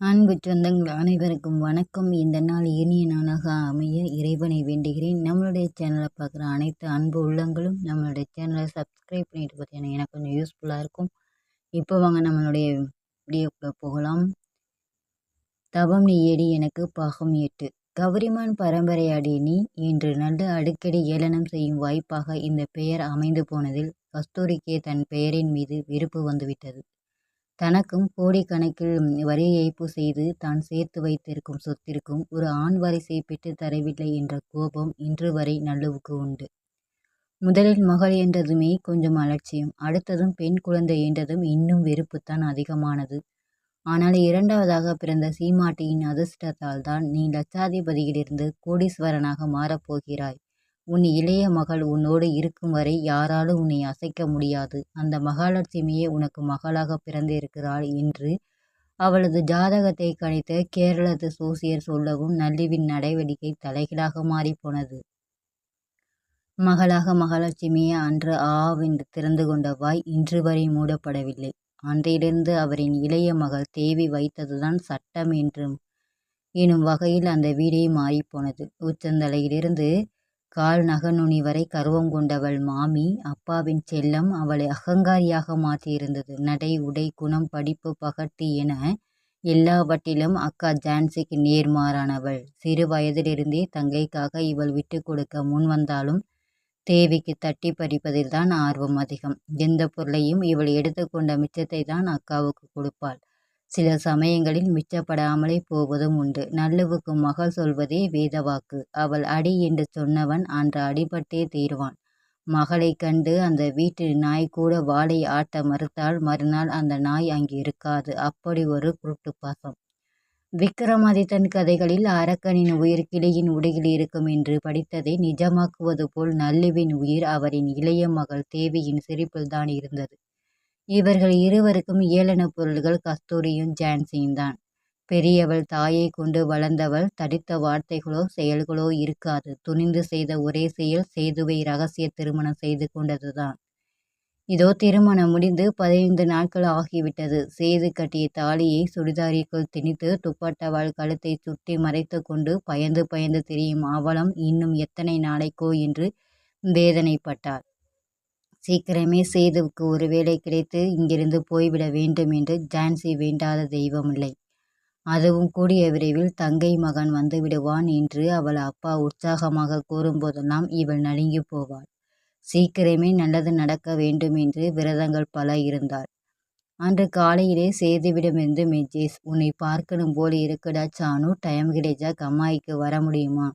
அன்பு சொந்தங்கள் அனைவருக்கும் வணக்கம். இந்த நாள் இனிய நாளாக அமைய இறைவனை வேண்டுகிறேன். நம்மளுடைய சேனலை பார்க்குற அனைத்து அன்பு உள்ளங்களும் நம்மளுடைய சேனலை சப்ஸ்கிரைப் பண்ணிட்டு பார்த்தீங்கன்னா எனக்கு கொஞ்சம் யூஸ்ஃபுல்லாக இருக்கும். இப்போ வாங்க நம்மளுடைய வீடியோக்குள்ளே போகலாம். தவம் நீ ஏடி எனக்கு பாகம் எட்டு. கௌரிமான் பரம்பரையாடி நீ இன்று நல்ல அடிக்கடி ஏளனம் செய்யும் வாய்ப்பாக இந்த பெயர் அமைந்து போனதில் கஸ்தூரிக்கே தன் பெயரின் மீது விருப்பு வந்துவிட்டது. தனக்கும் கோடிக்கணக்கில் வரி ஏய்ப்பு செய்து தான் சேர்த்து வைத்திருக்கும் சொத்திற்கும் ஒரு ஆண் வாரிசை பெற்றுத் தரவில்லை என்ற கோபம் இன்று வரை நல்லுவுக்கு உண்டு. முதலில் மகள் என்றதுமே கொஞ்சம் அலட்சியம். அடுத்ததும் பெண் குழந்தை என்றதும் இன்னும் வெறுப்புத்தான் அதிகமானது. ஆனால் இரண்டாவதாக பிறந்த சீமாட்டியின் அதிர்ஷ்டத்தால் தான் நீ லட்சாதிபதியிலிருந்து கோடீஸ்வரனாக மாறப்போகிறாய் உன் இளைய மகள் உன்னோடு இருக்கும் வரை யாராலும் உன்னை அசைக்க முடியாது. அந்த மகாலட்சுமியே உனக்கு மகளாக பிறந்திருக்கிறாள் என்று அவளது ஜாதகத்தை கணித்த கேரளத்து சோசியர் சொல்லவும் நல்லிவின் நடவடிக்கை தலைகீழாக மாறிப்போனது. மகளாக மகாலட்சுமியே அன்று ஆவென்று திறந்து கொண்ட வாய் இன்று வரை மூடப்படவில்லை. அன்றையிலிருந்து அவரின் இளைய மகள் தேவி வைத்ததுதான் சட்டம் என்றும் எனும் வகையில் அந்த வீடே மாறிப்போனது. உச்சந்தலையிலிருந்து கால் நகநுனி வரை கருவம் கொண்டவள் மாமி அப்பாவின் செல்லம் அவளை அகங்காரியாக மாற்றியிருந்தது. நடை உடை குணம் படிப்பு பகட்டு என எல்லாவற்றிலும் அக்கா ஜான்சிக்கு நேர்மாறானவள். சிறு வயதிலிருந்தே தங்கைக்காக இவள் விட்டு கொடுக்க முன் வந்தாலும் தேவிக்கு தட்டி பறிப்பதில் தான் ஆர்வம் அதிகம். எந்த பொருளையும் இவள் எடுத்துக்கொண்ட மிச்சத்தை தான் அக்காவுக்கு கொடுப்பாள். சில சமயங்களில் மிச்சப்படாமலே போவதும் உண்டு. நல்லுவுக்கு மகள் சொல்வதே வேதவாக்கு. அவள் அடி என்று சொன்னவன் அன்று அடிபட்டே தீருவான். மகளை கண்டு அந்த வீட்டு நாய் கூட வாளை ஆட்ட மறுத்தால் மறுநாள் அந்த நாய் அங்கு இருக்காது. அப்படி ஒரு குருட்டு பாசம் விக்ரமாதித்தன் கதைகளில் அரக்கனின் உயிர் கிளியின் உடையில் இருக்கும் என்று படித்ததை நிஜமாக்குவது போல் நல்லுவின் உயிர் அவரின் இளைய மகள் தேவியின் சிரிப்பில்தான் இருந்தது. இவர்கள் இருவருக்கும் ஏளன பொருள்கள் கஸ்தூரியும் ஜான்சியும் தான். பெரியவள் தாயை கொண்டு வளர்ந்தவள் தடித்த வார்த்தைகளோ செயல்களோ இருக்காது. துணிந்து செய்த ஒரே செயல் சேதுவை ரகசிய திருமணம் செய்து கொண்டதுதான் இதோ திருமணம் முடிந்து பதினைந்து நாட்கள் ஆகிவிட்டது. சேது கட்டிய தாலியை சுடிதாரிக்குள் திணித்து துப்பட்டவாள் கழுத்தை சுட்டி மறைத்து கொண்டு பயந்து பயந்து திரியும் அவலம் இன்னும் எத்தனை நாளைக்கோ என்று வேதனைப்பட்டாள். சீக்கிரமே சேதுவுக்கு ஒரு வேலை கிடைத்து இங்கிருந்து போய்விட வேண்டும் என்று ஜான்சி வேண்டாத தெய்வமில்லை அதுவும் கூடிய விரைவில் தங்கை மகன் வந்து விடுவான் என்று அவள் அப்பா உற்சாகமாக கூறும்போதெல்லாம் இவள் நடுங்கி போவாள். சீக்கிரமே நல்லது நடக்க வேண்டும் என்று விரதங்கள் பல இருந்தாள். அன்று காலையிலே சேதுவிடமிருந்து மெஜேஸ் உன்னை பார்க்கணும் போல் இருக்குடா சானு டைம் கிடைச்சா கம்மாய்க்கு வர முடியுமா?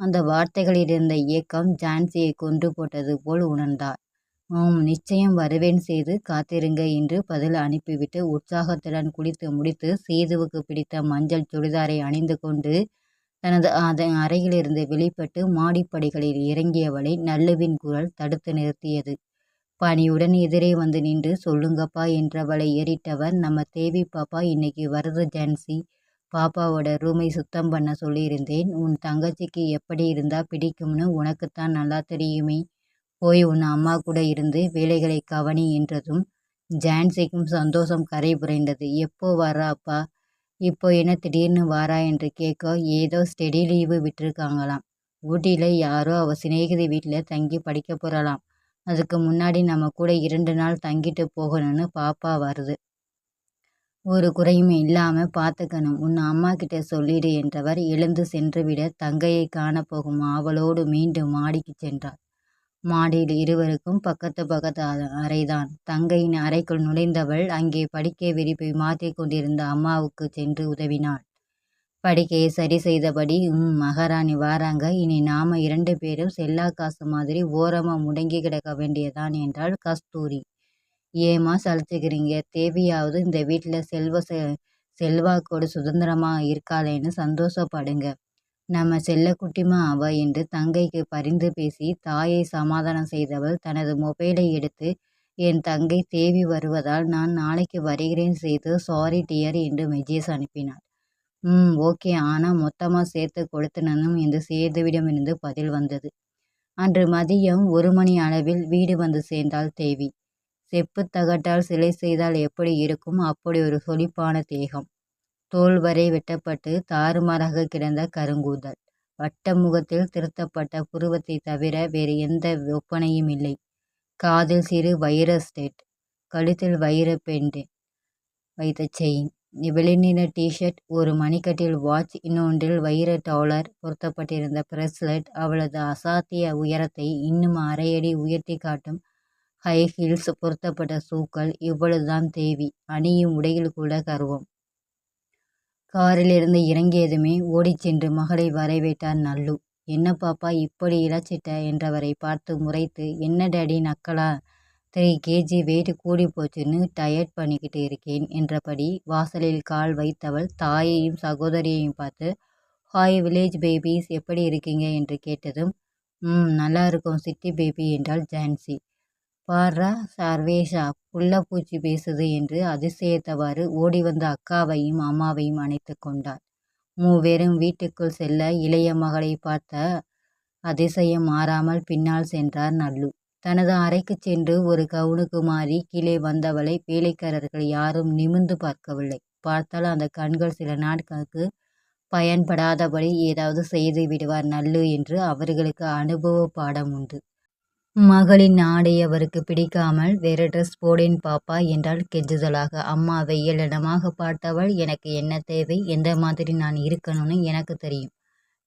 அந்த வார்த்தைகளில் இருந்த இயக்கம் ஜான்சியை கொண்டு போட்டது போல் உணர்ந்தாள். ஆம் நிச்சயம் வருவேன் செய்து காத்திருங்க என்று பதில் அனுப்பிவிட்டு உற்சாகத்துடன் குளித்து முடித்து சேதுவுக்கு பிடித்த மஞ்சள் சுடிதாரை அணிந்து கொண்டு தனது அதன் அறையிலிருந்து வெளிப்பட்டு மாடிப்படிகளில் இறங்கியவளை நல்லுவின் குரல் தடுத்து நிறுத்தியது. பணியுடன் எதிரே வந்து நின்று சொல்லுங்கப்பா என்றவளை ஏறிட்டவர் நம்ம தேவி பாப்பா இன்னைக்கு வருது ஜான்சி. பாப்பாவோட ரூமை சுத்தம் பண்ண சொல்லியிருந்தேன். உன் தங்கச்சிக்கு எப்படி இருந்தா பிடிக்கும்னு உனக்குத்தான் நல்லா தெரியுமே. போய் உன் அம்மா கூட இருந்து வேலைகளை கவனி என்றதும் ஜான்சிக்கும் சந்தோஷம் கரை புரைந்தது. எப்போ வரா அப்பா? இப்போ என்ன திடீர்னு வாரா என்று கேட்க ஏதோ ஸ்டெடி லீவு விட்டுருக்காங்களாம். ஊட்டியில் யாரோ அவள் சிநேகிதி வீட்டில் தங்கி படிக்க போகிறாளாம் அதுக்கு முன்னாடி நம்ம கூட இரண்டு நாள் தங்கிட்டு போகணும்னு பாப்பா வருது. ஒரு குறையும் இல்லாமல் பார்த்துக்கணும் உன் அம்மா கிட்ட சொல்லிடு என்றவர் எழுந்து சென்றுவிட தங்கையை காணப்போகும் ஆவலோடு மீண்டும் மாடிக்கு சென்றார். மாடியில் இருவருக்கும் பக்கத்து பக்கத்து அறைதான். தங்கையின் அறைக்குள் நுழைந்தவள் அங்கே படுக்கை விரிப்பை மாற்றிக் கொண்டிருந்த அம்மாவுக்கு சென்று உதவினாள். படுக்கையை சரி செய்தபடி உம் மகாராணி வாராங்க. இனி நாம இரண்டு பேரும் செல்லா காசு மாதிரி ஓரமா முடங்கி கிடக்க வேண்டியதான் என்றாள் கஸ்தூரி. ஏமா சலிச்சுக்கிறீங்க? தேவியாவது இந்த வீட்டில் செல்வ செல்வாக்கோடு சுதந்திரமா இருக்காளேன்னு சந்தோஷப்படுங்க. நம்ம செல்லக்குட்டிமா அவ என்று தங்கைக்கு பரிந்து பேசி தாயை சமாதானம் செய்தவள் தனது மொபைலை எடுத்து என் தங்கை தேவி வருவதால் நான் நாளைக்கு வருகிறேன் செய்து சாரி டியர் என்று மெஜேஸ் அனுப்பினாள். ம் ஓகே ஆனால் மொத்தமாக சேர்த்து கொடுத்தனும் என்று சேதுவிடமிருந்து பதில் வந்தது. அன்று மதியம் ஒரு மணி அளவில் வீடு வந்து சேர்ந்தாள் தேவி. செப்புத் தகட்டால் சிலை செய்தால் எப்படி இருக்கும் அப்படி ஒரு சொலிப்பான தேகம். தோல் வரை வெட்டப்பட்டு தாறுமாறாக கிடந்த கருங்கூந்தல். வட்ட முகத்தில் திருத்தப்பட்ட புருவத்தைத் தவிர வேறு எந்த ஒப்பனையும் இல்லை. காதில் சிறு வைர ஸ்டேட் கழுத்தில் வைர பெண்டு வைத்த செயின். வெளிர்நிற டிஷர்ட் ஒரு மணிக்கட்டில் வாட்ச். இன்னொன்றில் வைர டாலர் பொருத்தப்பட்டிருந்த பிரஸ்லெட் அவளது அசாத்திய உயரத்தை இன்னும் அரையடி உயர்த்திக் காட்டும் ஹை ஹீல்ஸ் பொருத்தப்பட்ட சூக்கள் இவ்வளவுதான் தேவி. அணியும் உடையில் கூட கருவம் காரிலிருந்து இறங்கியதுமே ஓடிச் சென்று மகளை வரவேற்றார் நல்லு. என்ன பாப்பா இப்படி இளச்சிட்ட என்றவரைப் பார்த்து முறைத்து என்ன டாடி நக்கலா? த்ரீ கேஜி வெயிட் கூடிப்போச்சுன்னு டயட் பண்ணிக்கிட்டு இருக்கேன் என்றபடி வாசலில் கால் வைத்தவள் தாயையும் சகோதரியையும் பார்த்து ஹாய் வில்லேஜ் பேபீஸ் எப்படி இருக்கீங்க என்று கேட்டதும் ம் நல்லா இருக்கோம் சிட்டி பேபி என்றாள் ஜான்சி. பார்றா சர்வேஷா புள்ள பூச்சி பேசுது என்று அதிசயித்தவாறு ஓடிவந்த அக்காவையும் அம்மாவையும் அணைத்துக் கொண்டாள். மூவரும் வீட்டுக்குள் செல்ல இளைய மகளைப் பார்த்த அதிசயம் மாறாமல் பின்னால் சென்றார் நல்லு. தனது அறைக்கு சென்று ஒரு கவுனுக்கு மாறி கீழே வந்தவளை வேலைக்காரர்கள் யாரும் நிமிர்ந்து பார்க்கவில்லை. பார்த்தால் அந்த கண்கள் சில நாட்களுக்கு பயன்படாதபடி ஏதாவது செய்து விடுவார் நல்லு என்று அவர்களுக்கு அனுபவ பாடம் உண்டு. மகளின் ஆடை அவருக்கு பிடிக்காமல் வேற ட்ரெஸ் போடேன் பாப்பா என்றாள் கெஞ்சுதலாக. அம்மாவை ஏளனமாகப் பார்த்தவள் எனக்கு என்ன தேவை எந்த மாதிரி நான் இருக்கணும்னு எனக்கு தெரியும்.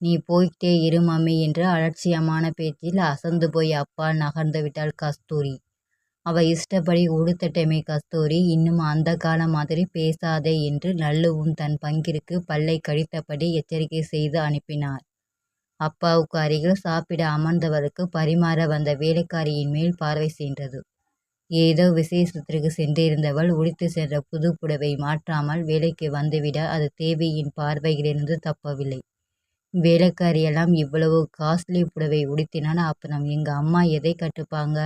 நீ போய்கிட்டே இரு மம்மி என்று அலட்சியமான பேச்சில் அசந்து போய் அப்பால் நகர்ந்துவிட்டாள் கஸ்தூரி. அவ இஷ்டப்படி உடுத்தட்டமே கஸ்தூரி இன்னும் அந்த காலம் மாதிரி பேசாதே என்று நல்லுவும் தன் பங்கிற்கு பல்லை கழித்தபடி எச்சரிக்கை செய்து அனுப்பினார். அப்பாவுக்கு அருகில் சாப்பிட அமர்ந்தவருக்கு பரிமாற வந்த வேலைக்காரியின் மேல் பார்வை சென்றது. ஏதோ விசேஷத்திற்கு சென்றிருந்தவள் உடுத்து சென்ற புது புடவை மாற்றாமல் வேலைக்கு வந்துவிட அது தேவியின் பார்வையிலிருந்து தப்பவில்லை. வேலைக்காரியெல்லாம் இவ்வளவு காஸ்ட்லி புடவை உடுத்தினால் அப்புறம் எங்க அம்மா எதை கட்டுப்பாங்க?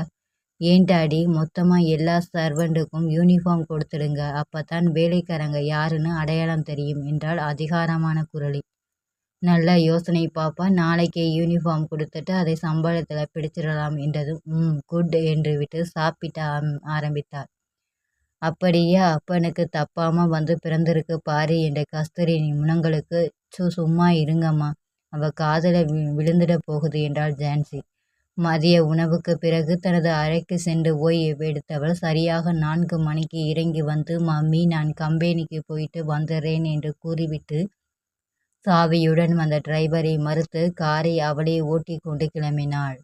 ஏண்டாடி மொத்தமாக மொத்தமா எல்லா சர்வெண்ட்டுக்கும் யூனிஃபார்ம் கொடுத்துடுங்க அப்பத்தான் வேலைக்காரங்க யாருன்னு அடையாளம் தெரியும் என்றால் அதிகாரமான குரலில். நல்ல யோசனை பாப்பா நாளைக்கே யூனிஃபார்ம் கொடுத்துட்டு அதை சம்பளத்தில் பிடிச்சிடலாம் என்றதும் ம் குட் என்று என்றுவிட்டு ஆம் ஆரம்பித்தார். அப்படியே அப்பனுக்கு தப்பாம வந்து பிறந்திருக்கு பாரு என்ற கஸ்தூரியின் முனங்களுக்கு சு சும்மா இருங்கம்மா அவ காதில் விழுந்துட போகுது என்றாள் ஜான்சி. மதிய உணவுக்குப் பிறகு தனது அறைக்கு சென்று ஓய்வு எடுத்தவள் சரியாக நான்கு மணிக்கு இறங்கி வந்து மம்மி நான் கம்பெனிக்கு போயிட்டு வந்துடுறேன் என்று கூறிவிட்டு சாவியுடன் வந்த டிரைவரை மறுத்து காரை அவளே ஓட்டி கொண்டு கிளம்பினாள்.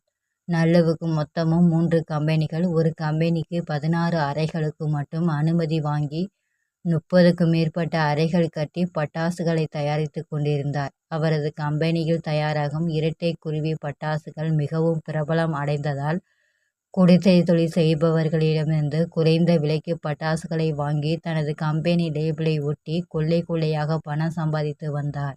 நல்லவுக்கு மொத்தமும் மூன்று கம்பெனிகள். ஒரு கம்பெனிக்கு பதினாறு அறைகளுக்கு மட்டும் அனுமதி வாங்கி முப்பதுக்கும் மேற்பட்ட அறைகள் கட்டி பட்டாசுகளை தயாரித்துக் கொண்டிருந்தார். அவரது கம்பெனியில் தயாராகும் இரட்டை குருவி பட்டாசுகள் மிகவும் பிரபலம் அடைந்ததால் குடிசை தொழில் செய்பவர்களிடமிருந்து குறைந்த விலைக்கு பட்டாசுகளை வாங்கி தனது கம்பெனி லேபிளை ஒட்டி கொள்ளை கொள்ளையாக பணம் சம்பாதித்து வந்தார்.